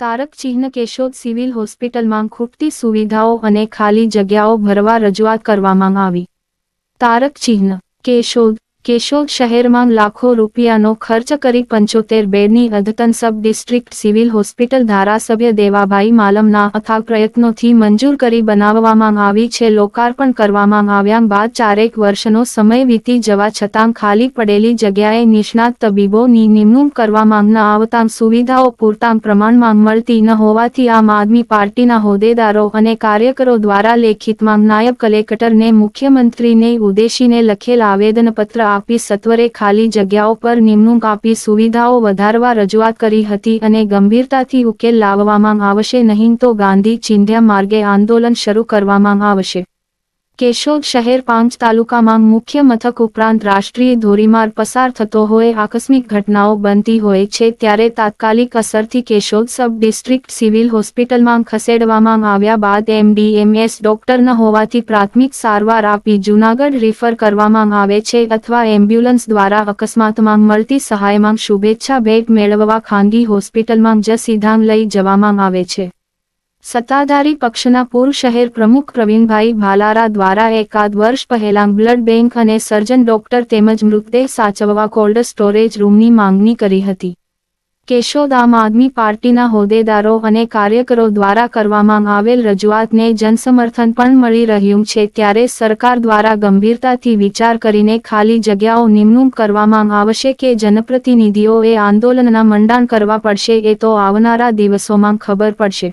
તારક ચિહ્ન કેશોદ સિવિલ હોસ્પિટલમાં ખૂટતી સુવિધાઓ અને ખાલી જગ્યાઓ ભરવા રજૂઆત કરવામાં આવી. તારક ચિહ્ન, કેશોદ કેશોદ શહેરમાં લાખો રૂપિયાનો ખર્ચ કરી પંચોતેર બેડની અદ્યતન સબ ડિસ્ટ્રિક્ટ સિવિલ હોસ્પિટલ ધારાસભ્ય દેવાભાઈ માલમના અથાગ પ્રયત્નોથી મંજૂર કરી બનાવવામાં આવી છે, લોકાર્પણ કરવામાં આવ્યા બાદ ચારેક વર્ષનો સમય વીતી જવા છતાં ખાલી પડેલી જગ્યાએ નિષ્ણાત તબીબોની નિમણૂક કરવામાં ન આવતા સુવિધાઓ પૂરતા પ્રમાણમાં મળતી ન હોવાથી આમ આદમી પાર્ટીના હોદ્દેદારો અને કાર્યકરો દ્વારા લેખિતમાં નાયબ કલેક્ટરને મુખ્યમંત્રીને ઉદ્દેશીને લખેલ આવેદનપત્ર આપી સત્વરે ખાલી જગ્યાઓ પર નિમણૂક આપી સુવિધાઓ વધારવા રજૂઆત કરી હતી અને ગંભીરતાથી ઉકેલ લાવવામાં આવશે નહીં તો ગાંધી ચિંધ્યા માર્ગે આંદોલન શરૂ કરવામાં આવશે. કેશોદ શહેર પાંચ તાલુકામાં મુખ્ય મથક ઉપરાંત રાષ્ટ્રીય ધોરીમાર્ગ પસાર થતો હોય, આકસ્મિક ઘટનાઓ બનતી હોય છે ત્યારે તાત્કાલિક અસરથી કેશોદ સબ ડિસ્ટ્રિક્ટ સિવિલ હોસ્પિટલમાં ખસેડવામાં આવ્યા બાદ એમડીએમએસ ડોક્ટર ન હોવાથી પ્રાથમિક સારવાર આપી જૂનાગઢ રિફર કરવામાં આવે છે અથવા એમ્બ્યુલન્સ દ્વારા અકસ્માતમાં મળતી સહાયમાં શુભેચ્છા ભેટ મેળવવા ખાનગી હોસ્પિટલમાં જ સિદ્ધાંત લઈ જવામાં આવે છે. સત્તાધારી પક્ષના પૂર્વ શહેર પ્રમુખ પ્રવીણભાઈ ભાલારા દ્વારા એકાદ વર્ષ પહેલા બ્લડ બેંક અને સર્જન ડોક્ટર તેમજ મૃતદેહ સાચવવા કોલ્ડ સ્ટોરેજ રૂમની માંગણી કરી હતી. કેશોદ આમ આદમી પાર્ટીના હોદ્દેદારો અને કાર્યકરો દ્વારા કરવામાં આવેલ રજૂઆતને જનસમર્થન પણ મળી રહ્યું છે ત્યારે સરકાર દ્વારા ગંભીરતાથી વિચાર કરીને ખાલી જગ્યાઓ નિમણૂક કરવામાં આવશે કે જનપ્રતિનિધિઓએ આંદોલનના મંડાણ કરવા પડશે એ તો આવનારા દિવસોમાં ખબર પડશે.